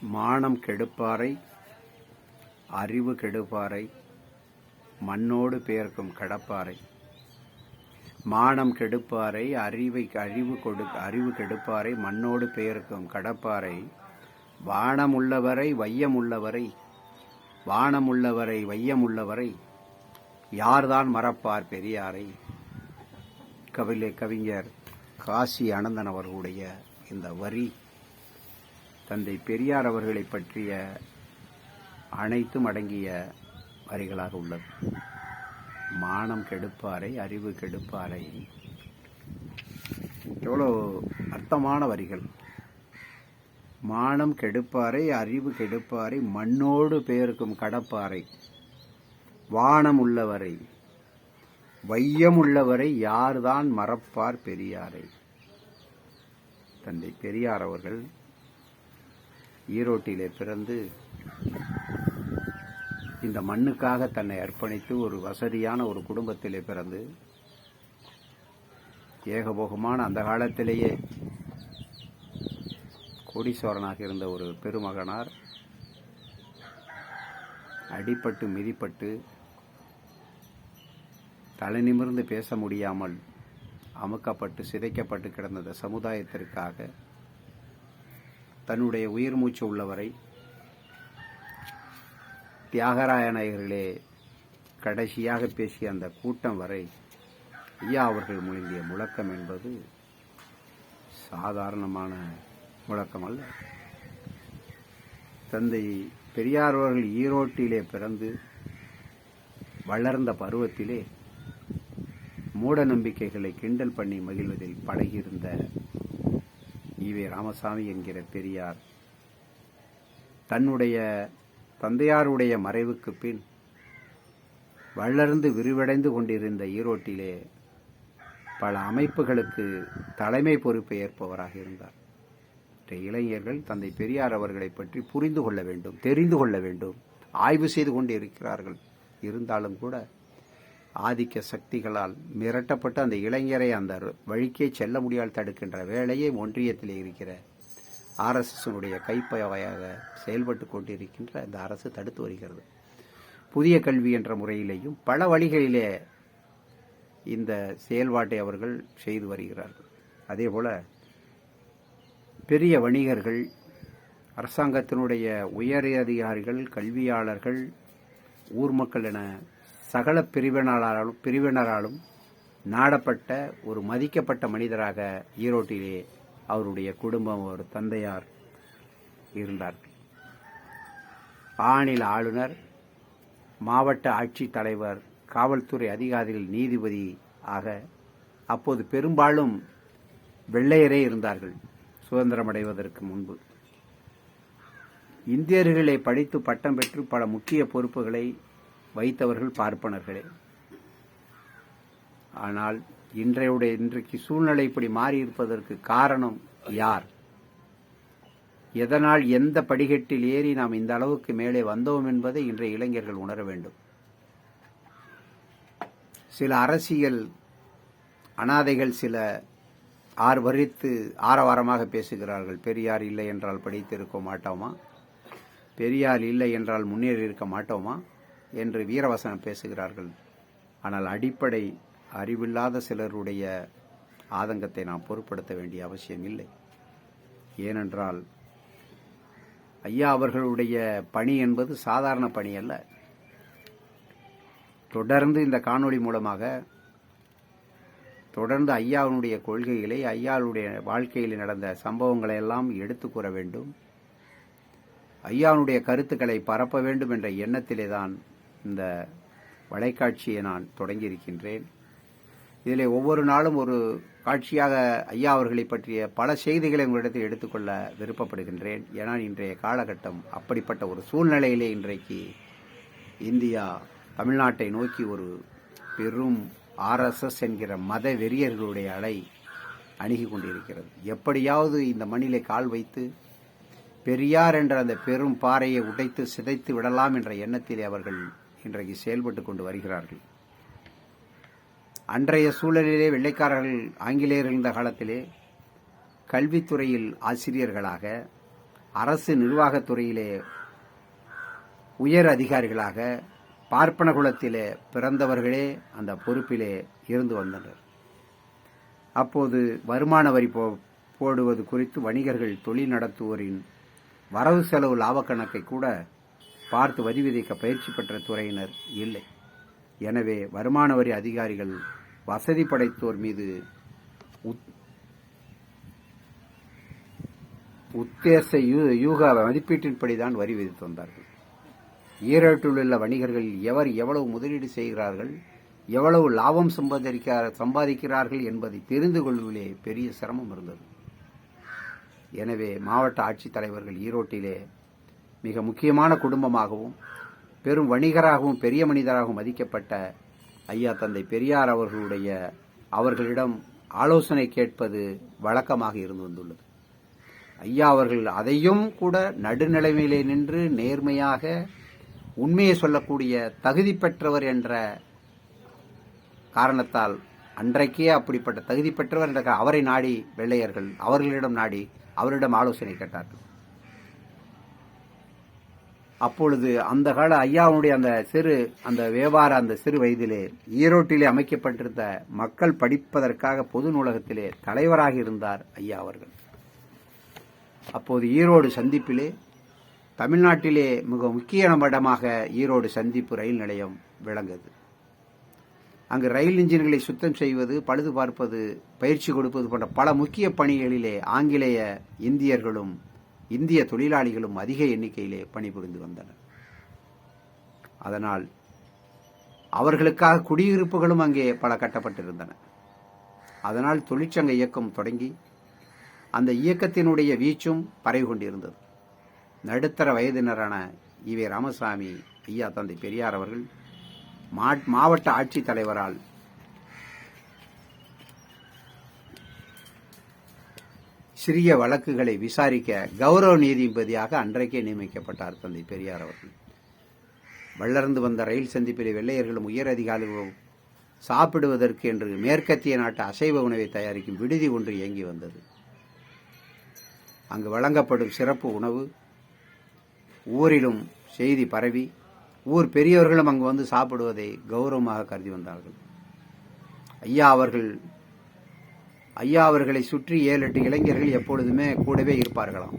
மானம் கெடுப்பாரை அறிவு கெடுப்பாரை மண்ணோடு பேர்க்கும் கடப்பாரை. மானம் கெடுப்பாரை அறிவை அறிவு கொடு அறிவு கெடுப்பாரை மண்ணோடு பெயர்க்கும் கடப்பாரை. வானமுள்ளவரை வையமுள்ளவரை வானமுள்ளவரை வையமுள்ளவரை யார்தான் மறப்பார் பெரியாரை? கவிலை கவிஞர் காசி அனந்தன் அவர்களுடைய இந்த வரி தந்தை பெரியார் அவர்களை பற்றிய அனைத்தும் அடங்கிய வரிகளாக உள்ளது. மானம் கெடுப்பாரை அறிவு கெடுப்பாரை. எவ்வளோ அர்த்தமான வரிகள். மானம் கெடுப்பாரை அறிவு கெடுப்பாரை மண்ணோடு பேருக்கும் கடப்பாரை. வானம் உள்ளவரை வையம் உள்ளவரை யார்தான் மறப்பார் பெரியாரை. தந்தை பெரியார் அவர்கள் ஈரோட்டிலே பிறந்து இந்த மண்ணுக்காக தன்னை அர்ப்பணித்து ஒரு வசதியான ஒரு குடும்பத்திலே பிறந்து ஏகபோகமான அந்த காலத்திலேயே கோடீஸ்வரனாக இருந்த ஒரு பெருமகனார் அடிபட்டு மிதிப்பட்டு தலை நிமிர்ந்து பேச முடியாமல் அமுக்கப்பட்டு சிதைக்கப்பட்டு கிடந்த சமுதாயத்திற்காக தன்னுடைய உயிர் மூச்சு உள்ளவரை தியாகராய நாயகர்களே கடைசியாக பேசிய அந்த கூட்டம் வரை ஐயா அவர்கள் முழங்கிய முழக்கம் என்பது சாதாரணமான முழக்கம் அல்ல. தந்தை பெரியார் அவர்கள் ஈரோட்டிலே பிறந்து வளர்ந்த பருவத்திலே மூட நம்பிக்கைகளை கிண்டல் பண்ணி மகிழ்வதில் பழகியிருந்த ஈவே ராமசாமி என்கிற பெரியார் தன்னுடைய தந்தையாருடைய மறைவுக்கு பின் வளர்ந்து விரிவடைந்து கொண்டிருந்த ஈரோட்டிலே பல அமைப்புகளுக்கு தலைமை பொறுப்பை ஏற்பவராக இருந்தார். இளைஞர்கள் தந்தை பெரியார் அவர்களை பற்றி புரிந்து கொள்ள வேண்டும் தெரிந்து கொள்ள வேண்டும் ஆய்வு செய்து கொண்டு இருக்கிறார்கள் இருந்தாலும் கூட ஆதிக்க சக்திகளால் மிரட்டப்பட்டு அந்த இளைஞரை அந்த வழிக்கே செல்ல முடியால் தடுக்கின்ற வேலையை ஒன்றியத்தில் இருக்கிற ஆர்எஸ்எஸ்னுடைய கைப்பவையாக செயல்பட்டு கொண்டிருக்கின்ற இந்த அரசு தடுத்து வருகிறது. புதிய கல்வி என்ற முறையிலேயும் பல வழிகளிலே இந்த செயல்பாட்டை அவர்கள் செய்து வருகிறார்கள். அதேபோல் பெரிய வணிகர்கள் அரசாங்கத்தினுடைய உயர் அதிகாரிகள் கல்வியாளர்கள் ஊர் மக்கள் என சகல பிரிவினராலும் பிரிவினராலும் நாடப்பட்ட ஒரு மதிக்கப்பட்ட மனிதராக ஈரோட்டிலே அவருடைய குடும்பம் ஒரு தந்தையார் இருந்தார்கள். ஆணில ஆளுநர் மாவட்ட ஆட்சித்தலைவர் காவல்துறை அதிகாரிகள் நீதிபதி ஆக அப்போது பெரும்பாலும் வெள்ளையரே இருந்தார்கள் சுதந்திரம் அடைவதற்கு முன்பு. இந்தியர்களை படித்து பட்டம் பெற்று பல முக்கிய பொறுப்புகளை வைத்தவர்கள் பார்ப்பனர்களே. ஆனால் இன்றையுடைய இன்றைக்கு சூழ்நிலை இப்படி மாறியிருப்பதற்கு காரணம் யார்? எதனால் எந்த படிக்கட்டில் ஏறி நாம் இந்த அளவுக்கு மேலே வந்தோம் என்பதை இன்றைய இளைஞர்கள் உணர வேண்டும். சில அரசியல் அனாதைகள் சில ஆர்வரித்து ஆரவாரமாக பேசுகிறார்கள். பெரியார் இல்லை என்றால் படித்திருக்க மாட்டோமா? பெரியார் இல்லை என்றால் முன்னேறி இருக்க மாட்டோமா? என்று வீரவசனம் பேசுகிறார்கள். ஆனால் அடிப்படை அறிவில்லாத சிலருடைய ஆதங்கத்தை நாம் பொருட்படுத்த வேண்டிய அவசியம் இல்லை. ஏனென்றால் ஐயா அவர்களுடைய பணி என்பது சாதாரண பணி அல்ல. தொடர்ந்து இந்த காணொளி மூலமாக தொடர்ந்து ஐயாவினுடைய கொள்கைகளை ஐயாவுடைய வாழ்க்கையில் நடந்த சம்பவங்களை எல்லாம் எடுத்து கூற வேண்டும். ஐயாவுடைய கருத்துக்களை பரப்ப வேண்டும் என்ற எண்ணத்திலே தான் இந்த வலைக்காட்சியை நான் தொடங்கியிருக்கின்றேன். இதில் ஒவ்வொரு நாளும் ஒரு காட்சியாக ஐயா அவர்களை பற்றிய பல செய்திகளை உங்களிடத்தில் எடுத்துக்கொள்ள விருப்பப்படுகின்றேன். ஏன்னால் இன்றைய காலகட்டம் அப்படிப்பட்ட ஒரு சூழ்நிலையிலே இன்றைக்கு இந்தியா தமிழ்நாட்டை நோக்கி ஒரு பெரும் ஆர்எஸ்எஸ் என்கிற மத வெறியர்களுடைய அலை அணுகி கொண்டிருக்கிறது. எப்படியாவது இந்த மண்ணிலே கால் வைத்து பெரியார் என்ற அந்த பெரும் பாறையை உடைத்து சிதைத்து விடலாம் என்ற எண்ணத்திலே அவர்கள் இன்றைக்கு செயல்பட்டு கொண்டு வருகிறார்கள். அன்றைய சூழலிலே வெள்ளைக்காரர்கள் ஆங்கிலேயர் இருந்த காலத்திலே கல்வித்துறையில் ஆசிரியர்களாக அரசு நிர்வாகத்துறையிலே உயர் அதிகாரிகளாக பார்ப்பன குலத்திலே பிறந்தவர்களே அந்த பொறுப்பிலே இருந்து வந்தனர். அப்போது வருமான வரி போ போடுவது குறித்து வணிகர்கள் தொழில் நடத்துவோரின் வரவு செலவு லாபக்கணக்கை கூட பார்த்து வரி விதிக்க பயிற்சி பெற்ற துறையினர் இல்லை. எனவே வருமான வரி அதிகாரிகள் வசதி படைத்தோர் மீது உத்- உத்தேச யூ- மதிப்பீட்டின்படி தான் வரி விதித்து வந்தார்கள். ஈரோட்டில் உள்ள வணிகர்கள் எவர் எவ்வளவு முதலீடு செய்கிறார்கள் எவ்வளவு லாபம் சம்பாதிக்கிறார் சம்பாதிக்கிறார்கள் என்பதை தெரிந்து கொள்வதிலே பெரிய சிரமம் இருந்தது. எனவே மாவட்ட ஆட்சித்தலைவர்கள் ஈரோட்டிலே மிக முக்கியமான குடும்பமாகவும் பெரும் வணிகராகவும் பெரிய மனிதராகவும் மதிக்கப்பட்ட ஐயா தந்தை பெரியார் அவர்களுடைய அவர்களிடம் ஆலோசனை கேட்பது வழக்கமாக இருந்து வந்துள்ளது. ஐயா அவர்கள் அதையும் கூட நடுநிலைமையிலே நின்று நேர்மையாக உண்மையை சொல்லக்கூடிய தகுதி பெற்றவர் என்ற காரணத்தால் அன்றைக்கே அப்படிப்பட்ட தகுதி பெற்றவர் என்ற அவரை நாடி வெள்ளையர்கள் அவர்களிடம் நாடி அவரிடம் ஆலோசனை கேட்டார்கள். அப்பொழுது அந்த கால ஐயாவுடைய அந்த சிறு அந்த வியாபார அந்த சிறு வயதிலே ஈரோட்டிலே அமைக்கப்பட்டிருந்த மக்கள் படிப்பதற்காக பொது நூலகத்திலே தலைவராக இருந்தார் ஐயா அவர்கள். அப்போது ஈரோடு சந்திப்பிலே தமிழ்நாட்டிலே மிக முக்கிய இடமாக ஈரோடு சந்திப்பு ரயில் நிலையம் விளங்குது. அங்கு ரயில் இன்ஜின்களை சுத்தம் செய்வது பழுது பார்ப்பது பயிற்சி கொடுப்பது போன்ற பல முக்கிய பணிகளிலே ஆங்கிலேய இந்தியர்களும் இந்திய தொழிலாளிகளும் அதிக எண்ணிக்கையிலே பணிபுரிந்து வந்தனர். அதனால் அவர்களுக்காக குடியிருப்புகளும் அங்கே பல கட்டப்பட்டிருந்தன. அதனால் தொழிற்சங்க இயக்கம் தொடங்கி அந்த இயக்கத்தினுடைய வீச்சும் பரவி கொண்டிருந்தது. நடுத்தர வயதினரான ஈவே ராமசாமி ஐயா தந்தை பெரியார் அவர்கள் மா- மாவட்ட ஆட்சித் சிறிய வழக்குகளை விசாரிக்க கௌரவ நீதிபதியாக அன்றைக்கே நியமிக்கப்பட்டார் தந்தை பெரியார் அவர்கள். வளர்ந்து வந்த ரயில் சந்திப்பில் வெள்ளையர்களும் உயர் அதிகாரிகளும் சாப்பிடுவதற்கு என்று மேற்கத்திய நாட்டு அசைவ உணவை தயாரிக்கும் விடுதி ஒன்று இயங்கி வந்தது. அங்கு வழங்கப்படும் சிறப்பு உணவு ஊரிலும் செய்தி பரவி ஊர் பெரியவர்களும் அங்கு வந்து சாப்பிடுவதை கௌரவமாக கருதி வந்தார்கள். ஐயா அவர்கள் ஐயா அவர்களை சுற்றி ஏழு எட்டு இளைஞர்கள் எப்பொழுதுமே கூடவே இருப்பார்களாம்.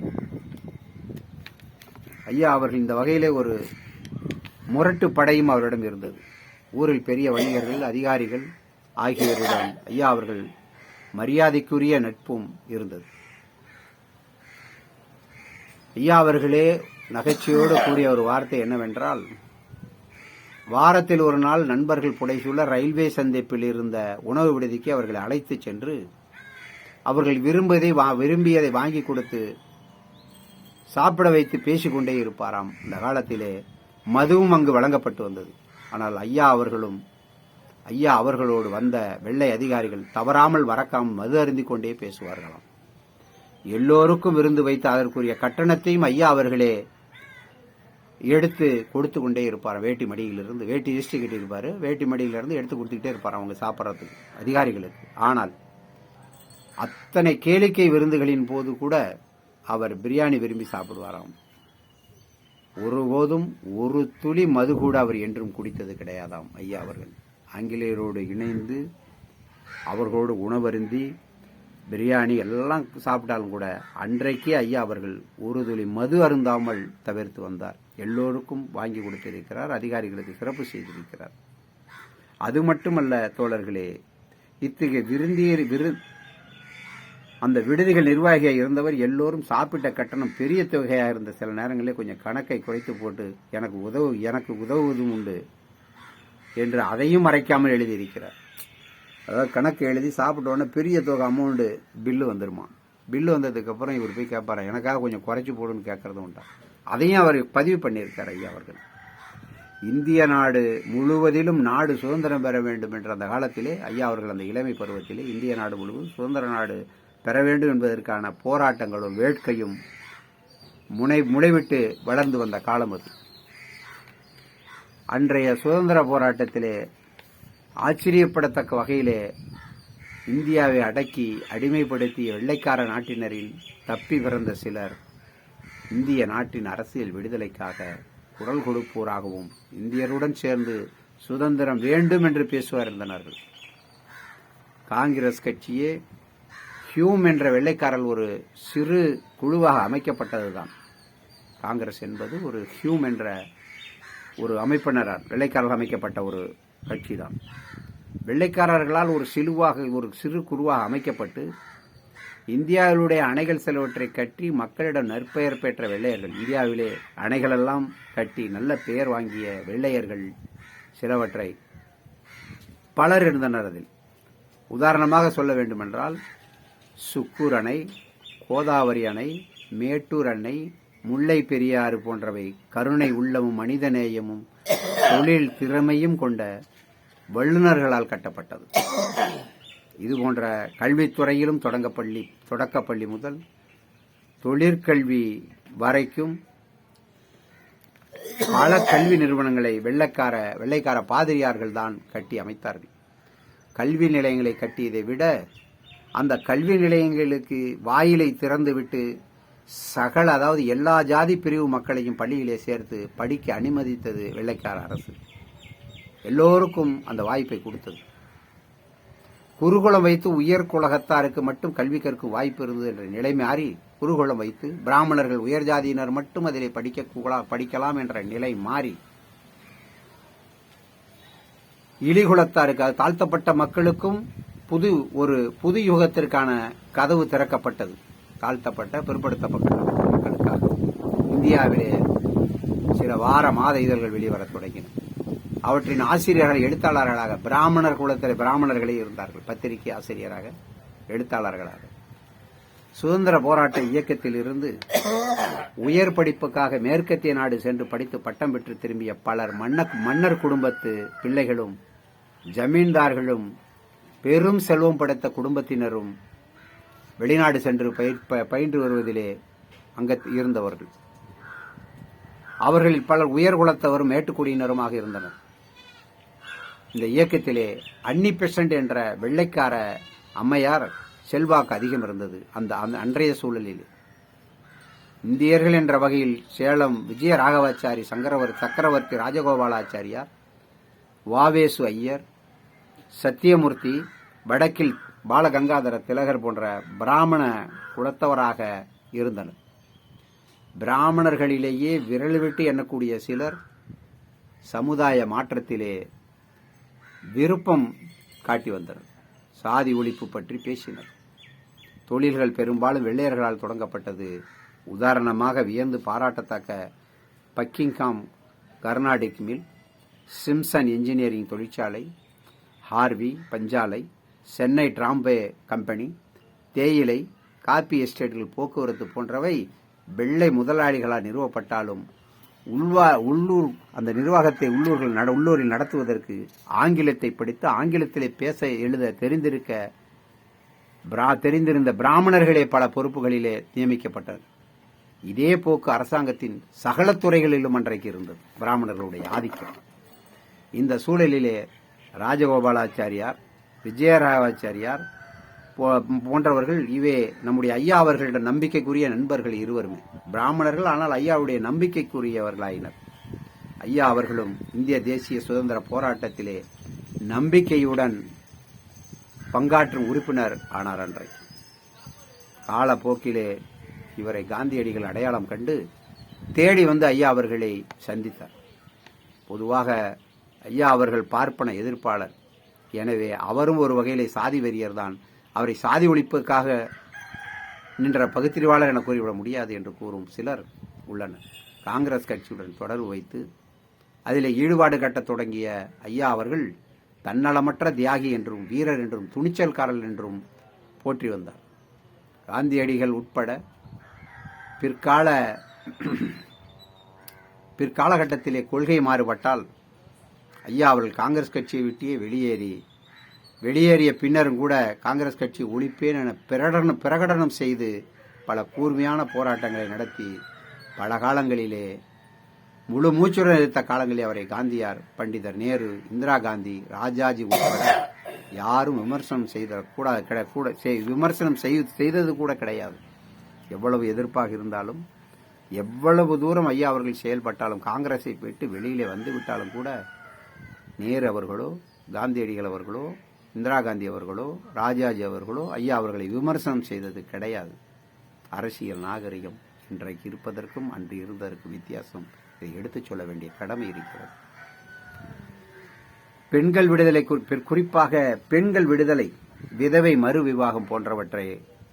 ஐயா அவர்கள் இந்த வகையிலே ஒரு முரட்டு படையும் அவரிடம் இருந்தது. ஊரில் பெரிய வணிகர்கள் அதிகாரிகள் ஆகியோரிடம் ஐயா அவர்கள் மரியாதைக்குரிய நட்பும் இருந்தது. ஐயா அவர்களே நகைச்சுவையோடு கூறிய ஒரு வார்த்தை என்னவென்றால் வாரத்தில் ஒரு நாள் நண்பர்கள் புடைசூழ ரயில்வே சந்திப்பில் இருந்த உணவு விடுதிக்கு அவர்களை அழைத்துச் சென்று அவர்கள் விரும்பதை வா- விரும்பியதை வாங்கி கொடுத்து சாப்பிட வைத்து பேசிக்கொண்டே இருப்பாராம். இந்த காலத்திலே மதுவும் அங்கு வழங்கப்பட்டு வந்தது. ஆனால் ஐயா அவர்களும் ஐயா அவர்களோடு வந்த வெள்ளை அதிகாரிகள் தவறாமல் வரக்காமல் மது அருந்திக் கொண்டே பேசுவார்களாம். எல்லோருக்கும் விருந்து வைத்து அதற்குரிய கட்டணத்தையும் ஐயா அவர்களே எடுத்து கொடுத்து கொண்டே இருப்பார். வேட்டி மடியிலிருந்து வேட்டி ஈஸ்டி கட்டியிருப்பாரு. வேட்டி மடியிலிருந்து எடுத்து கொடுத்துக்கிட்டே இருப்பார் அவங்க சாப்பிட்றதுக்கு அதிகாரிகளுக்கு. ஆனால் அத்தனை கேளிக்கை விருந்துகளின் போது கூட அவர் பிரியாணி விரும்பி சாப்பிடுவாராம். ஒருபோதும் ஒரு துளி மது கூட அவர் என்றும் குடித்தது கிடையாதாம் ஐயா அவர்கள். ஆங்கிலேயரோடு இணைந்து அவர்களோடு உணவருந்தி பிரியாணி எல்லாம் சாப்பிட்டாலும் கூட அன்றைக்கே ஐயா அவர்கள் ஒரு துளி மது அருந்தாமல் தவிர்த்து வந்தார். எல்லோருக்கும் வாங்கி கொடுத்திருக்கிறார் அதிகாரிகளுக்கு சிறப்பு செய்திருக்கிறார். அது மட்டுமல்ல தோழர்களே இத்தகைய விருந்தியர் விரு அந்த விடுதிகள் நிர்வாகியாக இருந்தவர் எல்லோரும் சாப்பிட்ட கட்டணம் பெரிய தொகையாக இருந்த சில நேரங்களில் கொஞ்சம் கணக்கை குறைத்து போட்டு எனக்கு உதவு எனக்கு உதவுவதும் உண்டு என்று அதையும் மறைக்காமல் எழுதியிருக்கிறார். அதாவது கணக்கு எழுதி சாப்பிட்டோன்னே பெரிய தொகை அமௌண்ட்டு பில்லு வந்துருமா? பில்லு வந்ததுக்கப்புறம் இவர் போய் கேட்பாரா? எனக்காக கொஞ்சம் குறைச்சி போடுன்னு கேட்கறதும் உண்டா? அதையும் அவர் பதிவு பண்ணியிருக்கார் ஐயா அவர்கள். இந்திய நாடு முழுவதிலும் நாடு சுதந்திரம் பெற வேண்டும் என்ற அந்த காலத்திலே ஐயா அவர்கள் அந்த இளமை பருவத்திலே இந்திய நாடு முழுவதும் சுதந்திர நாடு பெற வேண்டும் என்பதற்கான போராட்டங்களும் வேட்கையும் முனை முனைவிட்டு வளர்ந்து வந்த காலம் அது. அன்றைய சுதந்திர போராட்டத்திலே ஆச்சரியப்படத்தக்க வகையிலே இந்தியாவை அடக்கி அடிமைப்படுத்திய வெள்ளைக்கார நாட்டினரில் தப்பி பிறந்த சிலர் இந்திய நாட்டின் அரசியல் விடுதலைக்காக குரல் கொடுப்போராகவும் இந்தியருடன் சேர்ந்து சுதந்திரம் வேண்டும் என்று பேசுவார் இருந்தனர்கள் காங்கிரஸ் கட்சியே ஹியூம் என்ற வெள்ளைக்காரல் ஒரு சிறு குழுவாக அமைக்கப்பட்டதுதான். காங்கிரஸ் என்பது ஒரு ஹியூம் என்ற ஒரு அமைப்பினரால் வெள்ளைக்காரர்கள் அமைக்கப்பட்ட ஒரு கட்சி தான் வெள்ளைக்காரர்களால் ஒரு சிலுவாக ஒரு சிறு குழுவாக அமைக்கப்பட்டு இந்தியாவிலுடைய அணைகள் சிலவற்றை கட்டி மக்களிடம் நற்பெயர் பெற்ற வெள்ளையர்கள் இந்தியாவிலே அணைகளெல்லாம் கட்டி நல்ல பெயர் வாங்கிய வெள்ளையர்கள் சிலவற்றை பலர் இருந்தனர் அதில். உதாரணமாக சொல்ல வேண்டுமென்றால் சுக்கூர் அணை கோதாவரி அணை மேட்டூர் அணை முல்லை பெரியாறு போன்றவை கருணை உள்ளமும் மனிதநேயமும் தொழில் திறமையும் கொண்ட வல்லுநர்களால் கட்டப்பட்டது. இது போன்ற கல்வித்துறையிலும் தொடங்கப்பள்ளி தொடக்கப்பள்ளி முதல் தொழிற்கல்வி வரைக்கும் பல கல்வி நிறுவனங்களை வெள்ளைக்கார வெள்ளைக்கார பாதிரியார்கள் தான் கட்டி அமைத்தார்கள். கல்வி நிலையங்களை கட்டியதை விட அந்த கல்வி நிலையங்களுக்கு வாயிலை திறந்துவிட்டு சகல அதாவது எல்லா ஜாதி பிரிவு மக்களையும் பள்ளியிலே சேர்த்து படிக்க அனுமதித்தது வெள்ளைக்கார அரசு. எல்லோருக்கும் அந்த வாய்ப்பை கொடுத்தது. குருகுலம் வைத்து உயர் குலகத்தாருக்கு மட்டும் கல்வி கற்கும் வாய்ப்பு இருந்தது என்ற நிலை மாறி குருகுலம் வைத்து பிராமணர்கள் உயர் ஜாதியினர் மட்டும் அதிலே படிக்க படிக்கலாம் என்ற நிலை மாறி இழிகுலத்தாருக்கு அது தாழ்த்தப்பட்ட மக்களுக்கும் புது ஒரு புது யுகத்திற்கான கதவு திறக்கப்பட்டது. தாழ்த்தப்பட்ட பிற்படுத்தப்பட்ட மக்களுக்காக இந்தியாவிலே சில வார மாத இதழ்கள் வெளிவரத் தொடங்கின. அவற்றின் ஆசிரியர்கள் எழுத்தாளர்களாக பிராமணர் குலத்தில் பிராமணர்களே இருந்தார்கள். பத்திரிகை ஆசிரியராக எழுத்தாளர்களாக. சுதந்திர போராட்ட இயக்கத்தில் இருந்து உயர் படிப்புக்காக மேற்கத்திய நாடு சென்று படித்து பட்டம் பெற்று திரும்பிய பலர் மன்னர் மன்னர் குடும்பத்து பிள்ளைகளும் ஜமீன்தார்களும் பெரும் செல்வம் படைத்த குடும்பத்தினரும் வெளிநாடு சென்று பயிர்- ப- பயின்று வருவதிலே அங்க இருந்தவர்கள். அவர்களில் பலர் உயர்குலத்தவரும் மேட்டுக்குடியினருமாக இருந்தனர். இந்த இயக்கத்திலே அன்னி பெசன்ட் என்ற வெள்ளைக்கார அம்மையார் செல்வாக்கு அதிகம் இருந்தது அந்த அந்த அன்றைய சூழலில். இந்தியர்கள் என்ற வகையில் சேலம் விஜய ராகவாச்சாரி சங்கரவர் சக்கரவர்த்தி ராஜகோபாலாச்சாரியார் வாவேசு ஐயர் சத்தியமூர்த்தி வடக்கில் பாலகங்காதர திலகர் போன்ற பிராமண குலத்தவராக இருந்தனர். பிராமணர்களிலேயே விரல் விட்டு எண்ணக்கூடிய சிலர் சமுதாய மாற்றத்திலே விருப்பம் காட்டி வந்தனர். சாதி ஒழிப்பு பற்றி பேசினர். தொழில்கள் பெரும்பாலும் வெள்ளையர்களால் தொடங்கப்பட்டது. உதாரணமாக வியந்து பாராட்டத்தக்க Buckingham Carnatic mill Simpson engineering தொழிற்சாலை ஹார்வி பஞ்சாலை சென்னை டிராம்பே கம்பெனி தேயிலை காப்பி எஸ்டேட்டுகள் போக்குவரத்து போன்றவை வெள்ளை முதலாளிகளால் நிறுவப்பட்டாலும் உள்வா உள்ளூர் அந்த நிர்வாகத்தை உள்ளூர்கள் நட- உள்ளூரில் நடத்துவதற்கு ஆங்கிலத்தை படித்து ஆங்கிலத்திலே பேச எழுத தெரிந்திருக்க பிரா- தெரிந்திருந்த பிராமணர்களே பல பொறுப்புகளிலே நியமிக்கப்பட்டது இதே போக்கு அரசாங்கத்தின் சகல துறைகளிலும் அன்றைக்கு இருந்தது பிராமணர்களுடைய ஆதிக்கம். இந்த சூழலிலே ராஜகோபாலாச்சாரியார் விஜயராகாச்சாரியார் போ- போன்றவர்கள் இவே நம்முடைய ஐயா அவர்களிடம் நம்பிக்கைக்குரிய நண்பர்கள் இருவருமே. பிராமணர்கள் ஆனால் ஐயாவுடைய நம்பிக்கைக்குரியவர்களாயினர். ஐயா அவர்களும் இந்திய தேசிய சுதந்திர போராட்டத்திலே நம்பிக்கையுடன் பங்காற்றும் உறுப்பினர் ஆனார் அன்றைக்கு காலப்போக்கிலே இவரை காந்தியடிகள் அடையாளம் கண்டு தேடி வந்து ஐயா அவர்களை சந்தித்தார். பொதுவாக ஐயா அவர்கள் பார்ப்பன எதிர்ப்பாளர். எனவே அவரும் ஒரு வகையிலே சாதி வெறியர் தான் அவரை சாதி ஒழிப்புக்காக நின்ற பகுத்தறிவாளர் என கூறிவிட முடியாது என்று கூறும் சிலர் உள்ளனர். காங்கிரஸ் கட்சியுடன் தொடர்பு வைத்து அதில் ஈடுபாடு கட்டத் தொடங்கிய ஐயா அவர்கள் தன்னலமற்ற தியாகி என்றும் வீரர் என்றும் துணிச்சல்காரர் என்றும் போற்றி வந்தார். காந்தியடிகள் உட்பட பிற்கால பிற்காலகட்டத்திலே கொள்கை மாறுபட்டால் ஐயா அவர்கள் காங்கிரஸ் கட்சியை விட்டே வெளியேறி வெளியேறிய பின்னரும் கூட காங்கிரஸ் கட்சி ஒழிப்பேன் என பிரகடனம் பிரகடனம் செய்து பல கூர்மையான போராட்டங்களை நடத்தி பல காலங்களிலே முழு மூச்சுடன் எடுத்த காலங்களில் அவரை காந்தியார் பண்டிதர் நேரு இந்திரா காந்தி ராஜாஜி உட்பட யாரும் விமர்சனம் செய்த கூட கூட செய்- விமர்சனம் செய்- செய்தது கூட கிடையாது. எவ்வளவு எதிர்ப்பாக இருந்தாலும் எவ்வளவு தூரம் ஐயா அவர்கள் செயல்பட்டாலும் காங்கிரஸை போயிட்டு வெளியிலே வந்து விட்டாலும் கூட நேரு அவர்களோ காந்தியடிகள் அவர்களோ இந்திரா காந்தி அவர்களோ ராஜாஜி அவர்களோ ஐயா அவர்களை விமர்சனம் செய்தது கிடையாது. அரசியல் நாகரிகம் இன்றைக்கு இருப்பதற்கும் அன்று இருந்ததற்கும் வித்தியாசம். இதை எடுத்துச் சொல்ல வேண்டிய கடமை இருக்கிறது. பெண்கள் விடுதலை குறிப்பாக பெண்கள் விடுதலை விதவை மறு விவாகம் போன்றவற்றை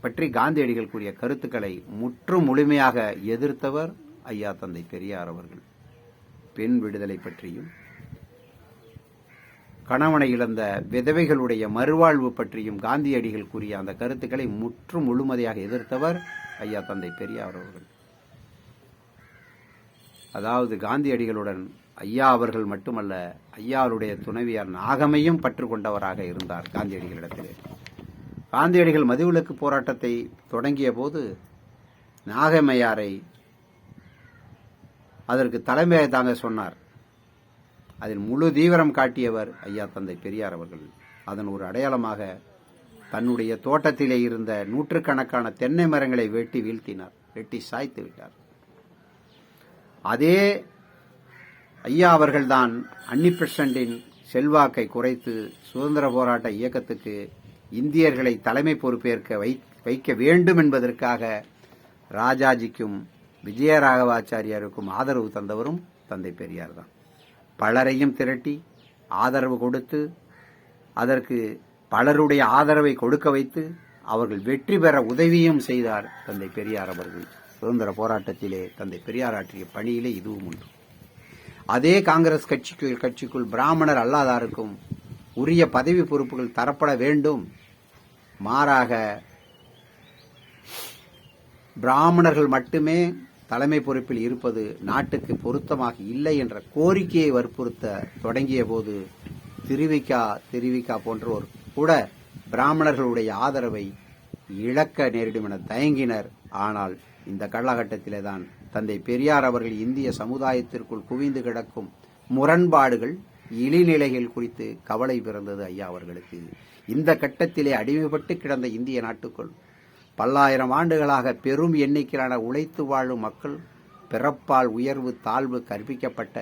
பற்றி காந்தியடிகள் கூறிய கருத்துக்களை முற்றும் முழுமையாக எதிர்த்தவர் ஐயா தந்தை பெரியார் அவர்கள். பெண் விடுதலை பற்றியும் கணவனை இழந்த விதவைகளுடைய மறுவாழ்வு பற்றியும் காந்தியடிகள் கூறிய அந்த கருத்துக்களை முற்றும் முழுமதியாக எதிர்த்தவர் ஐயா தந்தை பெரியார் அவர்கள். அதாவது காந்தியடிகளுடன் ஐயா அவர்கள் மட்டுமல்ல ஐயாவுடைய துணைவியார் நாகமையும் பற்றுக்கொண்டவராக இருந்தார் காந்தியடிகளிடத்திலே. காந்தியடிகள் மதுவிலக்கு போராட்டத்தை தொடங்கிய போது நாகமையாரை அதற்கு தலைமையை தாங்க சொன்னார். அதில் முழு தீவிரம் காட்டியவர் ஐயா தந்தை பெரியார் அவர்கள். அதன் ஒரு அடையாளமாக தன்னுடைய தோட்டத்திலே இருந்த நூற்றுக்கணக்கான தென்னை மரங்களை வெட்டி வீழ்த்தினார். வெட்டி சாய்த்து விட்டார். அதே ஐயா அவர்கள்தான் அன்னி செல்வாக்கை குறைத்து சுதந்திர போராட்ட இயக்கத்துக்கு இந்தியர்களை தலைமை பொறுப்பேற்க வை- வைக்க வேண்டும் என்பதற்காக ராஜாஜிக்கும் விஜயராகவாச்சாரியாருக்கும் ஆதரவு தந்தவரும் தந்தை பெரியார் தான் பலரையும் திரட்டி ஆதரவு கொடுத்து அதற்கு பலருடைய ஆதரவை கொடுக்க வைத்து அவர்கள் வெற்றி பெற உதவியும் செய்தார் தந்தை பெரியார் அவர்கள். சுதந்திர போராட்டத்திலே தந்தை பெரியார் ஆற்றிய பணியிலே இதுவும் உண்டு. அதே காங்கிரஸ் கட்சிக்குள் கட்சிக்குள் பிராமணர் அல்லாதாருக்கும் உரிய பதவி பொறுப்புகள் தரப்பட வேண்டும். மாறாக பிராமணர்கள் மட்டுமே தலைமை பொறுப்பில் இருப்பது நாட்டுக்கு பொருத்தமாக இல்லை என்ற கோரிக்கையை வற்புறுத்த தொடங்கிய போது திருவிக்கா திருவிக்கா போன்றோர் கூட பிராமணர்களுடைய ஆதரவை இழக்க நேரிடும் என தயங்கினர். ஆனால் இந்த காலகட்டத்திலே தான் தந்தை பெரியார் அவர்கள் இந்திய சமுதாயத்திற்குள் குவிந்து கிடக்கும் முரண்பாடுகள் இழிநிலைகள் குறித்து கவலை பிறந்தது ஐயா அவர்களுக்கு. இந்த கட்டத்திலே அடிமைப்பட்டு கிடந்த இந்திய நாட்டுக்குள் பல்லாயிரம் ஆண்டுகளாக பெரும் எண்ணிக்கையிலான உழைத்து வாழும் மக்கள் பிறப்பால் உயர்வு தாழ்வு கற்பிக்கப்பட்ட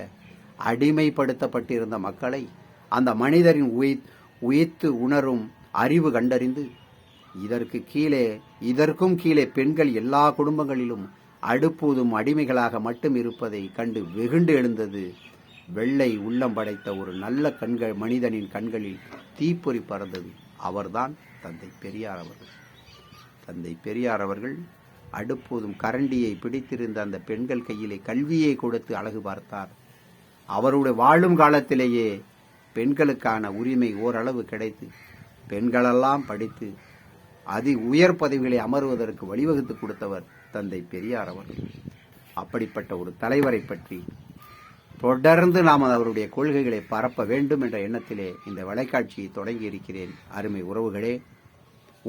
அடிமைப்படுத்தப்பட்டிருந்த மக்களை அந்த மனிதரின் உயிர் உயிர்த்து உணரும் அறிவு கண்டறிந்து இதற்கு கீழே இதற்கும் கீழே பெண்கள் எல்லா குடும்பங்களிலும் அடுப்பூதும் அடிமைகளாக மட்டும் இருப்பதை கண்டு வெகுண்டு எழுந்தது. வெள்ளை உள்ளம் படைத்த ஒரு நல்ல கண்கள் மனிதனின் கண்களில் தீப்பொறி பறந்தது. அவர்தான் தந்தை பெரியார் அவர்கள். தந்தை பெரியார் அவர்கள் அடுப்போதும் கரண்டியை பிடித்திருந்த அந்த பெண்கள் கையிலே கல்வியை கொடுத்து அழகு பார்த்தார். அவருடைய வாழும் காலத்திலேயே பெண்களுக்கான உரிமை ஓரளவு கிடைத்து பெண்களெல்லாம் படித்து அதி உயர் பதவிகளை அமர்வதற்கு வழிவகுத்து கொடுத்தவர் தந்தை பெரியார் அவர்கள். அப்படிப்பட்ட ஒரு தலைவரை பற்றி தொடர்ந்து நாம் அவருடைய கொள்கைகளை பரப்ப வேண்டும் என்ற எண்ணத்திலே இந்த வலைக்காட்சியை தொடங்கி இருக்கிறேன் அருமை உறவுகளே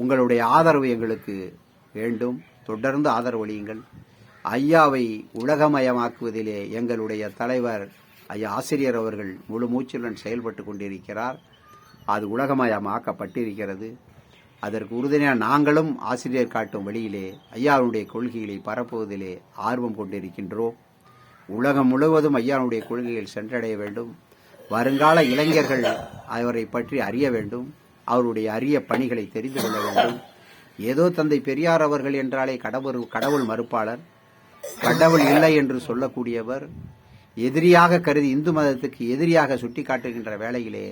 உங்களுடைய ஆதரவு எங்களுக்கு வேண்டும். தொடர்ந்து ஆதரவளியுங்கள் ஐயாவை உலகமயமாக்குவதிலே எங்களுடைய தலைவர் ஐயா ஆசிரியர் அவர்கள் முழு மூச்சுடன் செயல்பட்டு கொண்டிருக்கிறார். அது உலகமயமாக்கப்பட்டிருக்கிறது. அதற்கு உறுதுணையாக நாங்களும் ஆசிரியர் காட்டும் வழியிலே ஐயாவுடைய கொள்கைகளை பரப்புவதிலே ஆர்வம் கொண்டிருக்கின்றோம். உலகம் முழுவதும் ஐயாவுடைய கொள்கைகள் சென்றடைய வேண்டும். வருங்கால இளைஞர்கள் அவரை பற்றி அறிய வேண்டும். அவருடைய அரிய பணிகளை தெரிந்து கொள்ள வேண்டும். ஏதோ தந்தை பெரியார் அவர்கள் என்றாலே கடவுள் கடவுள் மறுப்பாளர். கடவுள் இல்லை என்று சொல்லக்கூடியவர். எதிரியாக கருதி இந்து மதத்துக்கு எதிரியாக சுட்டிக்காட்டுகின்ற வேளையிலே